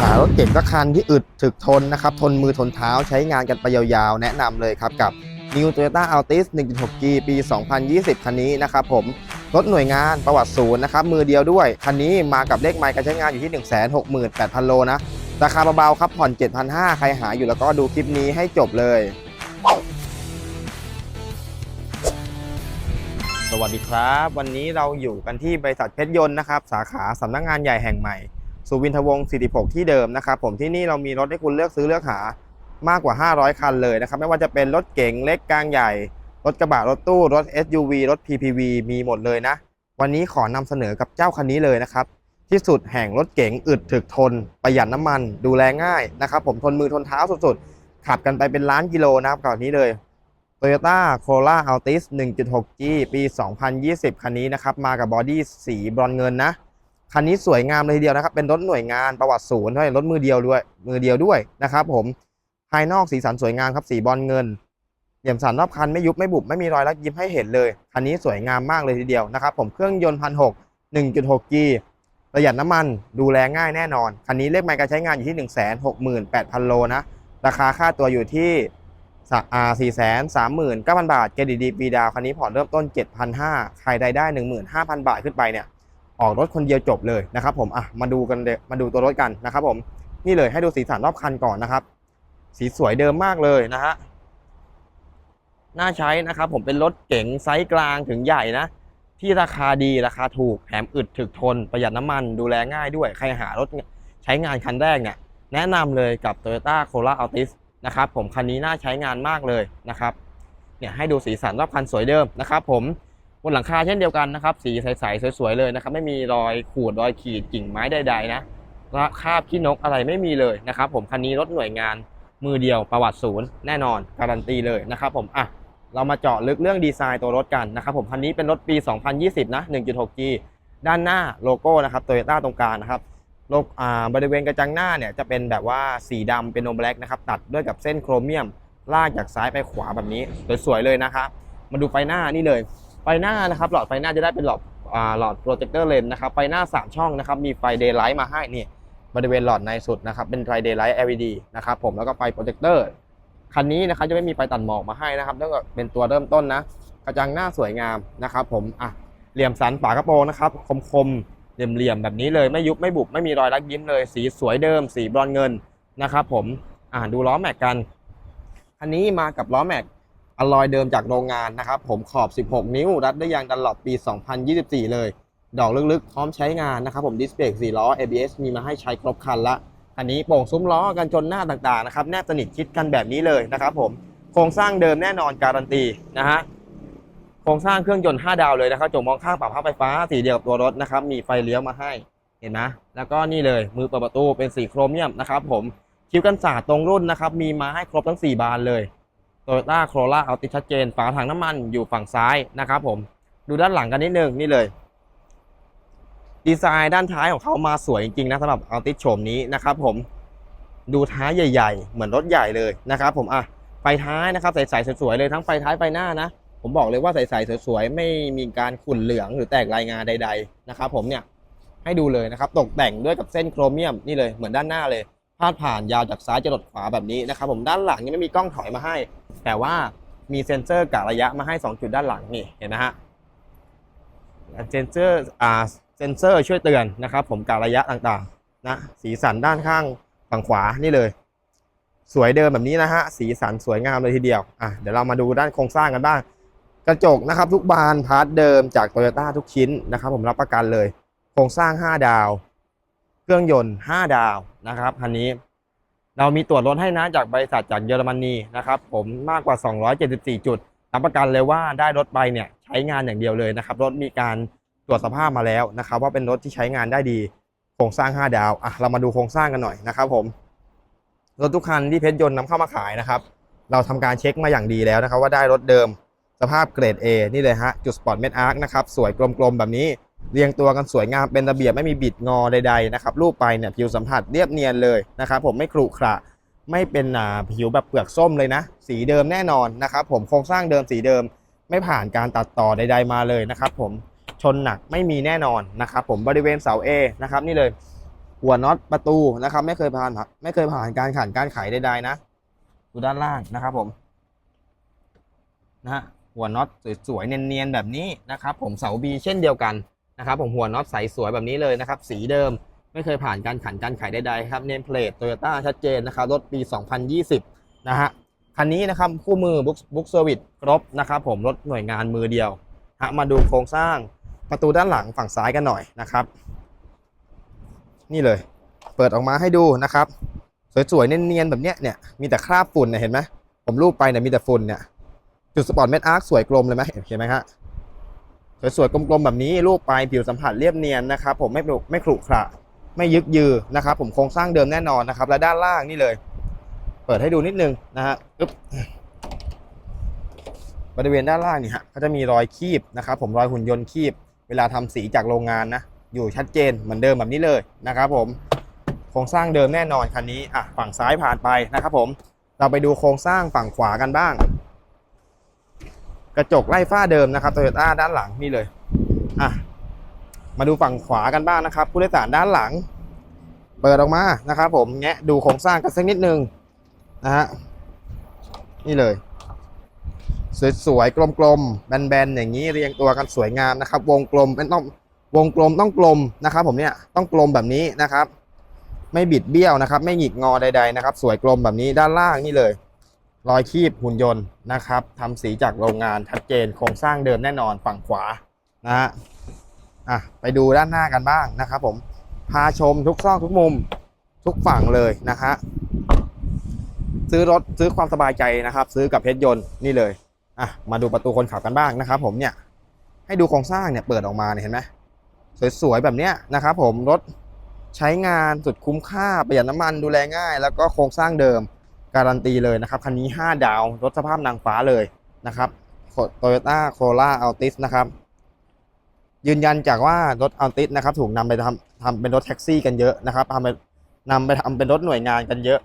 หารถเก๋งสักคันที่อึดถึกทนนะครับ ทนมือทนเท้าใช้งานกันไปยาวๆ แนะนำเลยครับกับ New Toyota Altis 1.6G ปี 2020 คันนี้นะครับผมรถหน่วยงานประวัติศูนย์นะครับมือเดียวด้วย คันนี้มากับเลขไมล์การใช้งานอยู่ที่ 168,000 โลนะ ราคาเบาๆครับผ่อน 7,500 ใครหาอยู่แล้วก็ดูคลิปนี้ให้จบเลย สวัสดีครับ วันนี้เราอยู่กันที่บริษัทเพชรยนต์นะครับ สาขาสำนักงานใหญ่แห่งใหม่ สุวินทวงศ์46 ที่เดิมนะครับผมที่นี่เรามีรถให้คุณเลือกซื้อเลือกหามากกว่า 500 คันเลยนะครับ ไม่ว่าจะเป็นรถเก๋งเล็กกลางใหญ่ รถกระบะรถตู้รถ SUV รถ PPV มีหมดเลยนะ วันนี้ขอนำเสนอกับเจ้าคันนี้เลยนะครับ ที่สุดแห่งรถเก๋งอึดถึกทน ประหยัดน้ำมัน ดูแลง่ายนะครับผมทนมือทนเท้าสุดๆ ขับกันไปเป็นล้านกิโลนะครับก่อนนี้เลย Toyota Corolla Altis 1.6G ปี 2020 คันนี้นะครับมากับบอดี้สีบรอนเงินนะ คันนี้สวยงามเลยทีเดียวนะครับ เป็นรถหน่วยงานประวัติศูนย์ด้วยรถมือเดียวด้วย มือเดียวด้วยนะครับผม ภายนอกสีสันสวยงามครับ สีบอนซ์เงิน เหลี่ยมสันรอบคันไม่ยุบไม่บุบไม่มีรอยรักยิ้มให้เห็นเลย คันนี้สวยงามมากเลยทีเดียวนะครับผม เครื่องยนต์พันหก 1.6G ประหยัดน้ำมันดูแลง่ายแน่นอน คันนี้เลขไมล์การใช้งานอยู่ที่ 168,000 โลนะ ราคาค่าตัวอยู่ที่สะอ่า4 3 9 0 0 0บาทเครดิตดีปีดาว คันนี้ผ่อนเริ่มต้น 7,500 ใครได้ได้ 15,000 บาทขึ้นไปเนี่ย ออกรถคนเดียวจบเลยนะครับผมอะมาดูกันมาดูตัวรถกันนะครับผมนี่เลยให้ดูสีสันรอบคันก่อนนะครับ สีสวยเดิมมากเลยนะฮะน่าใช้นะครับผมเป็นรถเก๋งไซส์กลางถึงใหญ่นะ ที่ราคาดีราคาถูกแถมอึดถึกทน ประหยัดน้ำมันดูแลง่ายด้วย ใครหารถใช้งานคันแรกเนี่ย แนะนำเลยกับ Toyota Corolla Altis นะครับผมคันนี้น่าใช้งานมากเลยนะครับเนี่ยให้ดูสีสันรอบคันสวยเดิมนะครับผม บนหลังคาเช่นเดียวกันนะครับ สีใสๆสวยๆเลยนะครับ ไม่มีรอยขูดรอยขีดกิ่งไม้ใดๆนะและคาบขี้นกอะไรไม่มีเลยนะครับ ผมคันนี้รถหน่วยงานมือเดียวประวัติศูนย์แน่นอนการันตีเลยนะครับผมอะเรามาเจาะลึกเรื่องดีไซน์ตัวรถกันนะครับผมคันนี้เป็นรถปี 2020 นะ 1.6G ด้านหน้าโลโก้นะครับโตโยต้าตรงกลางนะครับโลกอ่าบริเวณกระจังหน้าเนี่ยจะเป็นแบบว่าสีดำเป็นโนแบล็กนะครับตัดด้วยกับเส้นโครเมียม ลากจากซ้ายไปขวาแบบนี้สวยๆเลยนะครับมาดูไฟหน้านี่เลย ไฟหน้านะครับหลอดไฟหน้าจะได้เป็นหลอดหลอดโปรเจคเตอร์เลนนะครับไฟหน้า 3 ช่องนะครับมีไฟเดย์ไลท์มาให้นี่บริเวณหลอดในสุดนะครับเป็นไฟเดย์ไลท์ LED นะครับผมแล้วก็ไฟโปรเจคเตอร์คันนี้นะครับจะไม่มีไฟตัดหมอกมาให้นะครับแล้วก็เป็นตัวเริ่มต้นนะกระจังหน้าสวยงามนะครับผมอะเหลี่ยมสันฝากระโปรงนะครับคมๆเหลี่ยมๆแบบนี้เลยไม่ยุบไม่บุบไม่มีรอยรักยิ้มเลย สีสวยเดิม สีบรอนเงินนะครับผมอ่าดูล้อแม็กกันคันนี้มากับล้อแม็ก อลอยเดิมจากโรงงานนะครับ ผมขอบ 16 นิ้ว รัดด้วยยางดันหลอปปี 2024 เลย ดอกลึกๆ พร้อมใช้งานนะครับ ผมดิสเบรก4ล้อ ABS มีมาให้ใช้ครบคันละอันนี้โป่งซุ้มล้อกันชนหน้าต่างๆนะครับแนบสนิทชิดกันแบบนี้เลยนะครับผมโครงสร้างเดิมแน่นอนการันตีนะฮะโครงสร้างเครื่องยนต์ 5 ดาวเลยนะครับจงมองข้างปรับภาพไฟฟ้าสีเดียวกับตัวรถนะครับมีไฟเลี้ยวมาให้เห็นไหมแล้วก็นี่เลยมือเปิดประตูเป็นสีโครเมียมนะครับผมคิ้วกันสาดตรงรุ่นนะครับมีมาให้ครบทั้ง 4 บานเลย Toyota Corolla เอาติดชัดเจน ฝาถังน้ำมันอยู่ฝั่งซ้ายนะครับผมดูด้านหลังกันนิดนึงนี่เลย ดีไซน์ด้านท้ายของเขามาสวยจริงๆนะสำหรับอัลติโฉมนี้นะครับผมดูท้ายใหญ่ ๆ เหมือนรถใหญ่เลยนะครับผมอะไฟท้ายนะครับใสๆสวยๆเลยทั้งไฟท้ายไฟหน้านะผมบอกเลยว่าใสๆสวยๆไม่มีการขุ่นเหลืองหรือแตกรายงานใด ๆ นะครับผมเนี่ยให้ดูเลยนะครับ ตกแต่งด้วยกับเส้นโครเมียมนี่เลยเหมือนด้านหน้าเลย พาดผ่านยาวจากซ้ายจะหลดขวาแบบนี้นะครับผมด้านหลังยังไม่มีกล้องถอยมาให้ แต่ว่ามีเซ็นเซอร์กะระยะมาให้ 2 จุดด้านหลังนี่เห็นไหมฮะเซนเซอร์อ่าเซนเซอร์ช่วยเตือนนะครับ ผมการระยะต่างๆนะสีสันด้านข้างฝั่งขวานี่เลย สวยเดิมแบบนี้นะฮะสีสันสวยงามเลยทีเดียวอะเดี๋ยวเรามาดูด้านโครงสร้างกันบ้าง กระจกนะครับ ทุกบานพาร์ทเดิมจากโตโยต้าทุกชิ้นนะครับ ผมรับประกันเลย โครงสร้าง 5 ดาว เครื่องยนต์ 5 ดาวนะครับคันนี้ เรามีตรวจรถให้นะจากบริษัทจากเยอรมนีนะครับ ผมมากกว่า 274 จุดรับประกันเลยว่าได้รถไปเนี่ยใช้งานอย่างเดียวเลยนะครับ รถมีการตรวจสภาพมาแล้วนะครับ ว่าเป็นรถที่ใช้งานได้ดีโครงสร้าง 5 ดาวอะเรามาดูโครงสร้างกันหน่อยนะครับ ผมรถทุกคันที่เพชรยนต์นำเข้ามาขายนะครับ เราทำการเช็คมาอย่างดีแล้วนะครับ ว่าได้รถเดิมสภาพเกรด A นี่เลยฮะจุดสปอร์ตเมดอาร์คนะครับสวยกลมๆแบบนี้ เรียงตัวกันสวยงามเป็นระเบียบไม่มีบิดงอใดๆนะครับรูปไปเนี่ยผิวสัมผัสเรียบเนียนเลยนะครับผมไม่ขรุขระไม่เป็นอ่าผิวแบบเปลือกส้มเลยนะ สีเดิมแน่นอนนะครับผมโครงสร้างเดิมสีเดิมไม่ผ่านการตัดต่อใด ๆ มาเลยนะครับผมชนหนักไม่มีแน่นอนนะครับผมบริเวณเสา A นะครับนี่เลยหัวน็อตประตูนะครับไม่เคยผ่านไม่เคยผ่านการขันการไขใดๆนะดูด้านล่างนะครับผมนะฮะหัวน็อตสวยๆเนียนๆแบบนี้นะครับผมเสาบีเช่นเดียวกัน นะครับผมหัวน็อตใสสวยแบบนี้เลยนะครับ สีเดิมไม่เคยผ่านการขันการไขใดๆครับเนมเพลตโตโยต้าชัดเจนนะครับรถปี 2020 นะฮะคันนี้นะครับคู่มือบุ๊กบุ๊กเซอร์วิสครบนะครับผมรถหน่วยงานมือเดียวฮะมาดูโครงสร้างประตูด้านหลังฝั่งซ้ายกันหน่อยนะครับ นี่เลย เปิดออกมาให้ดูนะครับ สวยๆเนียนๆแบบเนี้ยเนี่ยมีแต่คราบฝุ่นเนี่ยเห็นไหมผมรูปไปเนี่ยมีแต่ฝุ่นเนี่ยจุดสปอร์ตเม็ดอาร์คสวยกลมเลยไหมเห็นไหมฮะ สวยๆกลมๆแบบนี้รูปไปผิวสัมผัสเรียบเนียนนะครับผมไม่ไม่ขรุขระไม่ยึกยือนะครับ ผมโครงสร้างเดิมแน่นอนนะครับ และด้านล่างนี่เลย เปิดให้ดูนิดนึงนะฮะอึ๊บบริเวณด้านล่างนี่ฮะเขาจะมีรอยคีบนะครับ ผมรอยหุ่นยนต์คีบ เวลาทำสีจากโรงงานนะอยู่ชัดเจนเหมือนเดิมแบบนี้เลยนะครับ ผมโครงสร้างเดิมแน่นอนคันนี้อะฝั่งซ้ายผ่านไปนะครับ ผมเราไปดูโครงสร้างฝั่งขวากันบ้าง ระจกไล่ฝ้าเดิมนะครับโตโยต้าด้านหลังนี่เลยอะมาดูฝั่งขวากันบ้างนะครับ ผู้โดยสารด้านหลัง เปิดออกมานะครับ ผมแงะดูโครงสร้างกันสักนิดนึงนะฮะนี่เลย สวยๆกลมๆแบนๆอย่างนี้เรียงตัวกันสวยงามนะครับ วงกลมเป็นต้องวงกลมต้องกลมนะครับ ผมเนี่ยต้องกลมแบบนี้นะครับ ไม่บิดเบี้ยวนะครับ ไม่หงิกงอใด ๆ นะครับ สวยกลมแบบนี้ด้านล่างนี่เลย รอยคีบหุ่นยนต์นะครับทำสีจากโรงงานชัดเจนโครงสร้างเดิมแน่นอนฝั่งขวานะฮะอะไปดูด้านหน้ากันบ้างนะครับผมพาชมทุกซอกทุกมุมทุกฝั่งเลยนะฮะซื้อรถซื้อความสบายใจนะครับ ซื้อกับเพชรยนต์นี่เลยอะมาดูประตูคนขับกันบ้างนะครับ ผมเนี่ยให้ดูโครงสร้างเนี่ยเปิดออกมาเนี่ยเห็นไหมสวยๆแบบเนี้ยนะครับผมรถใช้งานสุดคุ้มค่าประหยัดน้ำมันดูแลง่าย แล้วก็โครงสร้างเดิม การันตีเลยนะครับคันนี้ 5 ดาวรถสภาพนางฟ้าเลยนะครับโตโยต้าโคล่าอัลติสนะครับ ยืนยันจากว่ารถอัลติสนะครับ ถูกนำไปทำทำเป็นรถแท็กซี่กันเยอะนะครับทำไปนำไปทำเป็นรถหน่วยงานกันเยอะ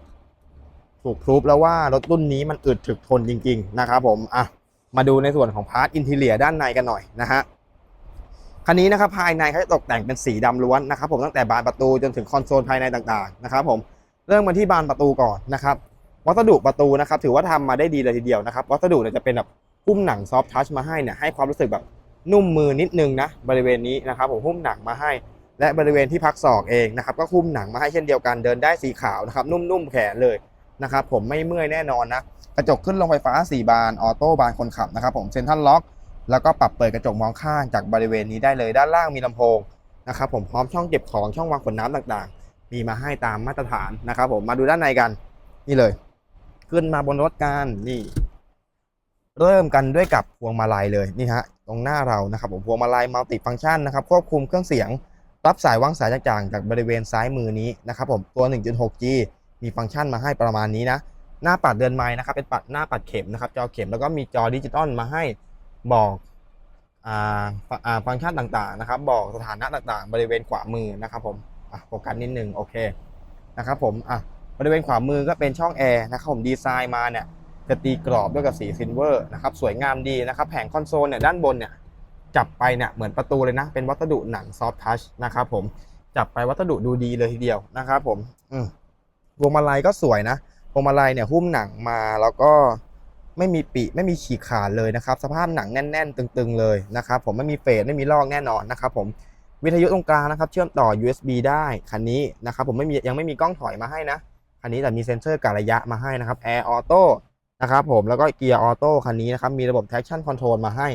ถูกพรูฟแล้วว่ารถรุ่นนี้มันอึดถึกทนจริง ๆ นะครับ ผมอะมาดูในส่วนของพาร์ทอินทีเลียด้านในกันหน่อยนะฮะคันนี้นะครับภายในเขาจะตกแต่งเป็นสีดำล้วนนะครับ ผมตั้งแต่บานประตูจนถึงคอนโซลภายในต่างๆนะครับ ผมเริ่มมาที่บานประตูก่อนนะครับ วัสดุประตูนะครับถือว่าทำมาได้ดีเลยทีเดียวนะครับวัสดุเนี่ยจะเป็นแบบหุ้มหนังซอฟทัชมาให้เนี่ยให้ความรู้สึกแบบนุ่มมือนิดนึงนะบริเวณนี้นะครับผมหุ้มหนังมาให้ และบริเวณที่พักศอกเองนะครับก็หุ้มหนังมาให้เช่นเดียวกันเดินได้สีขาวนะครับนุ่มๆแขนเลยนะครับผมไม่เมื่อยแน่นอนนะกระจกขึ้นลงไฟฟ้า 4 บานออโต้บานคนขับนะครับผมเซ็นทรัลล็อกแล้วก็ปรับเปิดกระจกมองข้างจากบริเวณนี้ได้เลย ด้านล่างมีลำโพงนะครับผมพร้อมช่องเก็บของช่องวางขวดน้ำต่างๆ มีมาให้ตามมาตรฐานนะครับผมมาดูด้านในกันนี่เลย ขึ้นมาบนรถกันนี่ เริ่มกันด้วยกับพวงมาลัยเลยนี่ฮะตรงหน้าเรานะครับผมพวงมาลัยมัลติฟังก์ชันนะครับควบคุมเครื่องเสียง รับสายวางสายต่างๆจากบริเวณซ้ายมือนี้นะครับผมตัว 1.6G มีฟังก์ชันมาให้ประมาณนี้นะหน้าปัดเดือนไม้นะครับเป็นปัดหน้าปัดเข็มนะครับจอเข็มแล้วก็มีจอดิจิตอลมาให้บอกอ่าฟังก์ชันต่างๆนะครับ บอกสถานะต่างๆ บริเวณขวามือนะครับผมอะโฟกัสนิดนึงโอเคนะครับผมอะ บริเวณขวามือก็เป็นช่องแอร์นะครับผมดีไซน์มาเนี่ยจะตีกรอบด้วยกับสีซิลเวอร์นะครับสวยงามดีนะครับแผงคอนโซลเนี่ยด้านบนเนี่ยจับไปเนี่ยเหมือนประตูเลยนะ เป็นวัสดุหนังซอฟทัชนะครับผมจับไปวัสดุดูดีเลยทีเดียวนะครับผมอืมพวงมาลัยก็สวยนะพวงมาลัยเนี่ยหุ้มหนังมาแล้วก็ไม่มีปีไม่มีฉีกขาดเลยนะครับ สภาพหนังแน่น ๆ ตึงๆเลยนะครับผมไม่มีเฟดไม่มีลอกแน่นอนนะครับผมวิทยุตรงกลางนะครับ เชื่อมต่อ USB ได้คันนี้นะครับผมไม่มียังไม่มีกล้องถอยมาให้นะ คันนี้แต่มีเซ็นเซอร์การะยะมาให้นะครับ Air Auto นะครับผมแล้วก็เกียร์ออโต้คันนี้นะครับมีระบบ traction control มาให้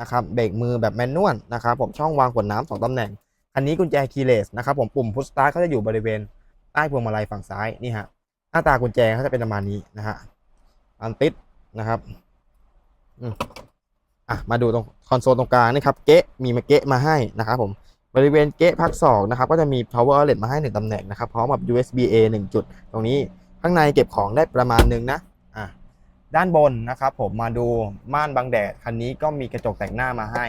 นะครับเบรกมือแบบแมนนวลนะครับผมช่องวางขวดน้ำสองตำแหน่ง คันนี้กุญแจคีย์เลสนะครับผมปุ่มพุชสตาร์ทก็จะอยู่บริเวณใต้พวงมาลัยฝั่งซ้ายนี่ฮะหน้าตากุญแจเขาจะเป็นประมาณนี้นะฮะอันติดนะครับอืมอะมาดูตรงคอนโซลตรงกลางนี่ครับเกะมีมาเกะมาให้นะครับผม บริเวณเกะพักศอกนะครับก็จะมี power outlet มาให้หนึ่งตำแหน่งนะครับพร้อมกับ USB A หนึ่งจุด ตรงนี้ข้างในเก็บของได้ประมาณหนึงนะอะด้านบนนะครับผมมาดูม่านบังแดดคันนี้ก็มีกระจกแต่งหน้ามาให้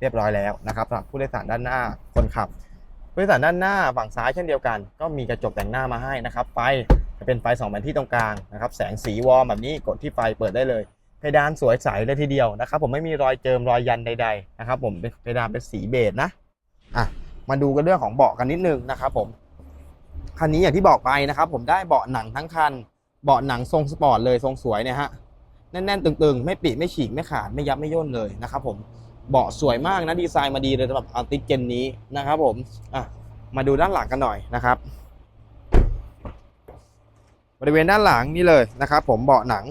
เรียบร้อยแล้วนะครับสำหรับผู้โดยสารด้านหน้าคนขับ ผู้โดยสารด้านหน้าฝั่งซ้ายเช่นเดียวกัน ก็มีกระจกแต่งหน้ามาให้นะครับไฟจะเป็นไฟสองแผ่นที่ตรงกลางนะครับแสงสีวอร์มแบบนี้กดที่ไฟเปิดได้เลยเพดานสวยใสเลยทีเดียวนะครับผมไม่มีรอยเจิมรอยยันใดๆนะครับผมเป็นเพดานเป็นสีเบจนะ อะมาดูกันเรื่องของเบาะกันนิดนึงนะครับผมคันนี้อย่างที่บอกไปนะครับ ผมได้เบาะหนังทั้งคัน เบาะหนังทรงสปอร์ตเลยทรงสวยเนี่ยฮะแน่นๆตึงๆ ไม่ปิไม่ฉีกไม่ขาดไม่ยับไม่ย่นเลยนะครับผมเบาะสวยมากนะดีไซน์มาดีเลยสำหรับอัลติเจนนี้นะครับผมอะมาดูด้านหลังกันหน่อยนะครับ บริเวณด้านหลังนี่เลยนะครับ ผมเบาะหนัง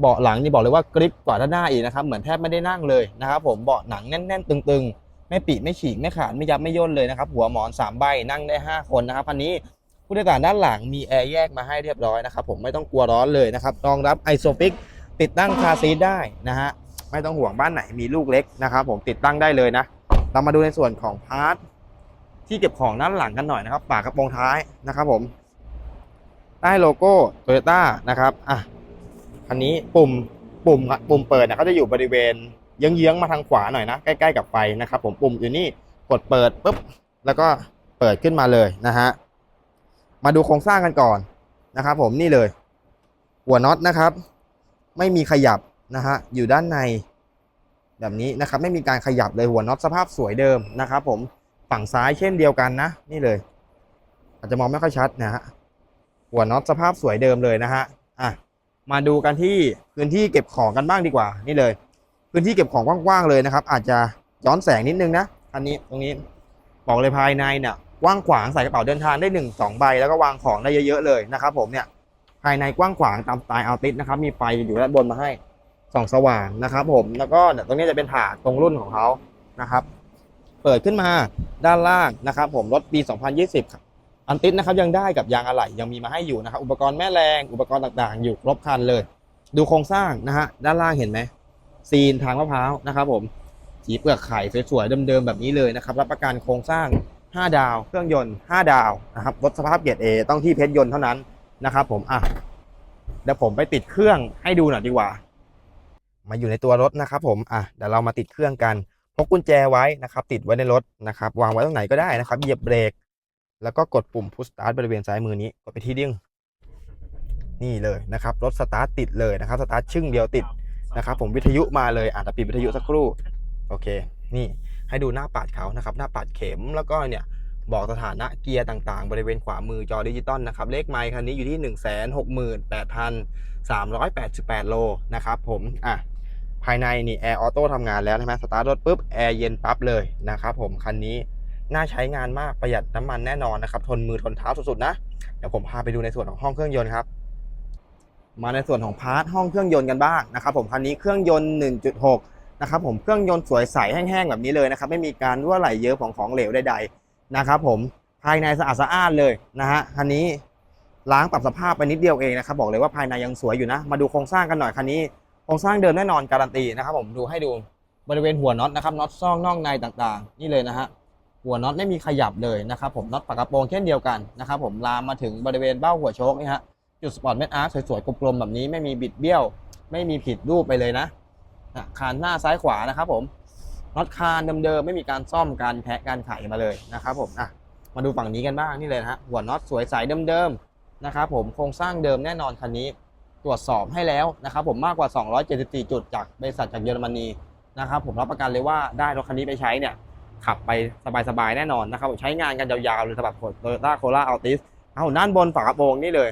เบาะหลังนี่บอกเลยว่ากริปกว่าด้านหน้าอีกนะครับ เหมือนแทบไม่ได้นั่งเลยนะครับ ผมเบาะหนังแน่น ๆ ตึงๆ ไม่ปิไม่ฉีกไม่ขาดไม่ยับไม่ย่นเลยนะครับหัวหมอนสามใบนั่งได้ห้าคนนะครับคันนี้ผู้โดยสารด้านหลังมีแอร์แยกมาให้เรียบร้อยนะครับผมไม่ต้องกลัวร้อนเลยนะครับรองรับไอโซฟิกติดตั้งคาซีทได้นะฮะไม่ต้องห่วงบ้านไหนมีลูกเล็กนะครับผมติดตั้งได้เลยนะ เรามาดูในส่วนของพาร์ทที่เก็บของด้านหลังกันหน่อยนะครับฝากระโปรงท้ายนะครับผมใต้โลโก้โตโยต้านะครับอะคันนี้ปุ่มปุ่มปุ่มเปิดนะเขาจะอยู่บริเวณ เยื้องๆมาทางขวาหน่อยนะใกล้ๆกับไฟนะครับ ผมปุ่มอยู่นี่กดเปิดปุ๊บแล้วก็เปิดขึ้นมาเลยนะฮะมาดูโครงสร้างกันก่อนนะครับ ผมนี่เลย หัวน็อตนะครับ ไม่มีขยับนะฮะอยู่ด้านในแบบนี้นะครับ ไม่มีการขยับเลยหัวน็อตสภาพสวยเดิมนะครับ ผมฝั่งซ้ายเช่นเดียวกันนะ นี่เลย อาจจะมองไม่ค่อยชัดนะฮะหัวน็อตสภาพสวยเดิมเลยนะฮะอะมาดูกันที่พื้นที่เก็บของกันบ้างดีกว่า นี่เลย พื้นที่เก็บของกว้างๆเลยนะครับ อาจจะย้อนแสงนิดนึงนะอันนี้ตรงนี้บอกเลยภายในเนี่ยกว้างขวางใส่กระเป๋าเดินทางได้หนึ่งสองใบแล้วก็วางของได้เยอะๆเลยนะครับ ผมเนี่ยภายในกว้างขวางตามสไตล์อัลติสนะครับมีไฟอยู่ด้านบนมาให้ส่องสว่างนะครับผมแล้วก็เนี่ยตรงนี้จะเป็นถาดตรงรุ่นของเขานะครับ เปิดขึ้นมาด้านล่างนะครับ ผมรถปี 2020ครับอันติสนะครับยังได้กับยางอะไหล่ยังมีมาให้อยู่นะครับ อุปกรณ์แม่แรงอุปกรณ์ต่างๆ อยู่ครบครันเลย ดูโครงสร้างนะฮะด้านล่างเห็นไหม ซีนทางมะพร้าวนะครับผมสีเปลือกไข่สวยๆเดิมๆแบบนี้เลยนะครับรับประกันโครงสร้าง 5 ดาว เครื่องยนต์ 5 ดาวนะครับรถสภาพเกียรติ A ต้องที่เพชรยนต์เท่านั้นนะครับผมอะเดี๋ยวผมไปติดเครื่องให้ดูหน่อยดีกว่า มาอยู่ในตัวรถนะครับผมอะเดี๋ยวเรามาติดเครื่องกันพกกุญแจไว้นะครับ ติดไว้ในรถนะครับ วางไว้ตรงไหนก็ได้นะครับเหยียบเบรก แล้วก็กดปุ่มพุชสตาร์ทบริเวณซ้ายมือนี้กดไปที่ดิ้งนี่เลยนะครับรถสตาร์ทติดเลยนะครับสตาร์ทชึ่งเดียวติด นะครับผมวิทยุมาเลยอะแต่ปิดวิทยุสักครู่โอเค นี่ให้ดูหน้าปัดเขานะครับ หน้าปัดเข็มแล้วก็เนี่ยบอกสถานะเกียร์ต่างๆ บริเวณขวามือจอดิจิตอลนะครับ เลขไมค์คันนี้อยู่ที่ 1 6 8 3 8 8 โลนะครับผมอะภายในนี่แอร์ออโต้ทำงานแล้วใช่ไหมสตาร์ทรถปุ๊บแอร์เย็นปั๊บเลยนะครับผมคันนี้น่าใช้งานมากประหยัดน้ำมันแน่นอนนะครับ ทนมือทนเท้าสุดๆนะ เดี๋ยวผมพาไปดูในส่วนของห้องเครื่องยนต์ครับ มาในส่วนของพาร์ทห้องเครื่องยนต์กันบ้างนะครับผมคันนี้เครื่องยนต์ 1.6 นะครับผมเครื่องยนต์สวยใสแห้งๆแบบนี้เลยนะครับไม่มีการรั่วไหลเยอะของของเหลวใดๆนะครับผมภายในสะอาดสะอ้านเลยนะฮะคันนี้ล้างปรับสภาพไปนิดเดียวเองนะครับบอกเลยว่าภายในยังสวยอยู่นะ มาดูโครงสร้างกันหน่อยคันนี้โครงสร้างเดิมแน่นอนการันตีนะครับผมดูให้ดูบริเวณหัวน็อตนะครับน็อตซ่องน่องในต่างๆ นี่เลยนะฮะหัวน็อตไม่มีขยับเลยนะครับผมน็อตปากกระโปรงเช่นเดียวกันนะครับผมลามมาถึงบริเวณเบ้าหัวโชคนี่ฮะ จุดสปอร์ตเม็ดอาร์สวยๆกลมๆแบบนี้ไม่มีบิดเบี้ยว ไม่มีผิดรูปไปเลยนะคานหน้าซ้ายขวานะครับผมน็อตคานเดิมๆไม่มีการซ่อมการแพะการไขมาเลยนะครับผมอะมาดูฝั่งนี้กันบ้างนี่เลยนะฮะหัวน็อตสวยใสเดิมๆนะครับผมโครงสร้างเดิมแน่นอนคันนี้ตรวจสอบให้แล้วนะครับผมมากกว่า 274 จุดจากบริษัทจากเยอรมนีนะครับผมรับประกันเลยว่าได้รถคันนี้ไปใช้เนี่ยขับไปสบายๆแน่นอนนะครับผมใช้งานกันยาวๆเลยสำหรับโตโยต้าโคราอัลติสเอาด้านบนฝากระโปรงนี่เลย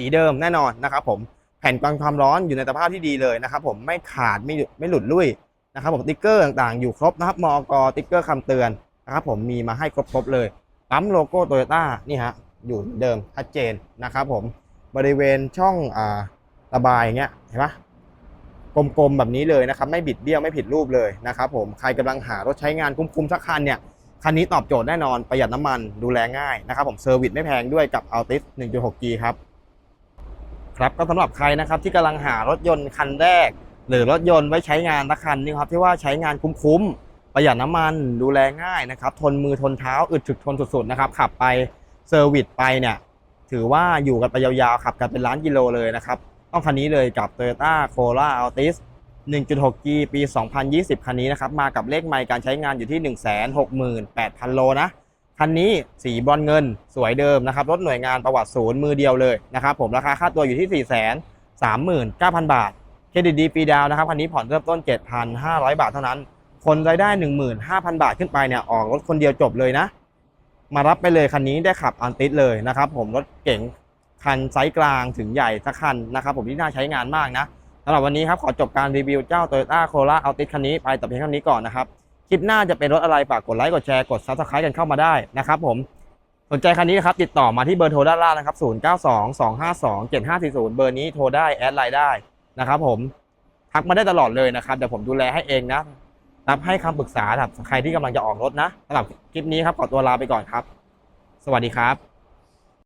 สีเดิมแน่นอนนะครับผมแผ่นกันความร้อนอยู่ในสภาพที่ดีเลยนะครับผมไม่ขาดไม่หลุดไม่หลุดลุ่ยนะครับผมติ๊กเกอร์ต่างๆอยู่ครบนะครับมอกติ๊กเกอร์คำเตือนนะครับผมมีมาให้ครบๆเลยปั๊มโลโก้โตโยต้านี่ฮะอยู่เดิมชัดเจนนะครับผมบริเวณช่องอ่าระบายอย่างเงี้ยเห็นปะกลมๆแบบนี้เลยนะครับไม่บิดเบี้ยวไม่ผิดรูปเลยนะครับผมใครกำลังหารถใช้งานคุ้มๆสักคันเนี่ยคันนี้ตอบโจทย์แน่นอนประหยัดน้ำมันดูแลง่ายนะครับผมเซอร์วิสไม่แพงด้วยกับ Altis 1.6G ครับ ครับก็สำหรับใครนะครับที่กำลังหารถยนต์คันแรก หรือรถยนต์ไว้ใช้งานสักคันนี่ครับที่ว่าใช้งานคุ้มๆประหยัดน้ำมันดูแลง่ายนะครับ ทนมือทนเท้าอึดถึกทนสุดๆนะครับขับไปเซอร์วิสไปเนี่ยถือว่าอยู่กันไปยาวๆขับกันเป็นล้านกิโลเลยนะครับต้องคันนี้เลยกับ Toyota Corolla Altis 1.6G ปี 2020 คันนี้นะครับ มากับเลขไมล์การใช้งานอยู่ที่ 168,000 โลนะ คันนี้สีบอนเงินสวยเดิมนะครับรถหน่วยงานประวัติศูนย์มือเดียวเลยนะครับผมราคาค่าตัวอยู่ที่ 4 3 9 0 0 0 บาทเครดิตดีฟรีดาวนะครับคันนี้ผ่อนเริ่มต้น 7,500 บาทเท่านั้น คนรายได้ 15,000 บาทขึ้นไปเนี่ยออกรถคนเดียวจบเลยนะ มารับไปเลยคันนี้ได้ขับอันติดเลยนะครับผมรถเก๋งคันไซส์กลางถึงใหญ่สักคันนะครับผมที่น่าใช้งานมากนะสำหรับวันนี้ครับขอจบการรีวิวเจ้า Toyota Corolla Altis คันนี้ไปแต่เพียงเท่านี้ก่อนนะครับ คลิปหน้าจะเป็นรถอะไรฝากกดไลค์กดแชร์กด Subscribe กันเข้ามาได้นะครับผมสนใจคันนี้นะครับติดต่อมาที่เบอร์โทรด้านล่างนะครับ 0922527540 เบอร์นี้โทรได้แอดไลน์ได้นะครับผมทักมาได้ตลอดเลยนะครับเดี๋ยวผมดูแลให้เองนะรับให้คำปรึกษาสำหรับใครที่กำลังจะออกรถนะสำหรับคลิปนี้ครับขอตัวลาไปก่อนครับ สวัสดีครับ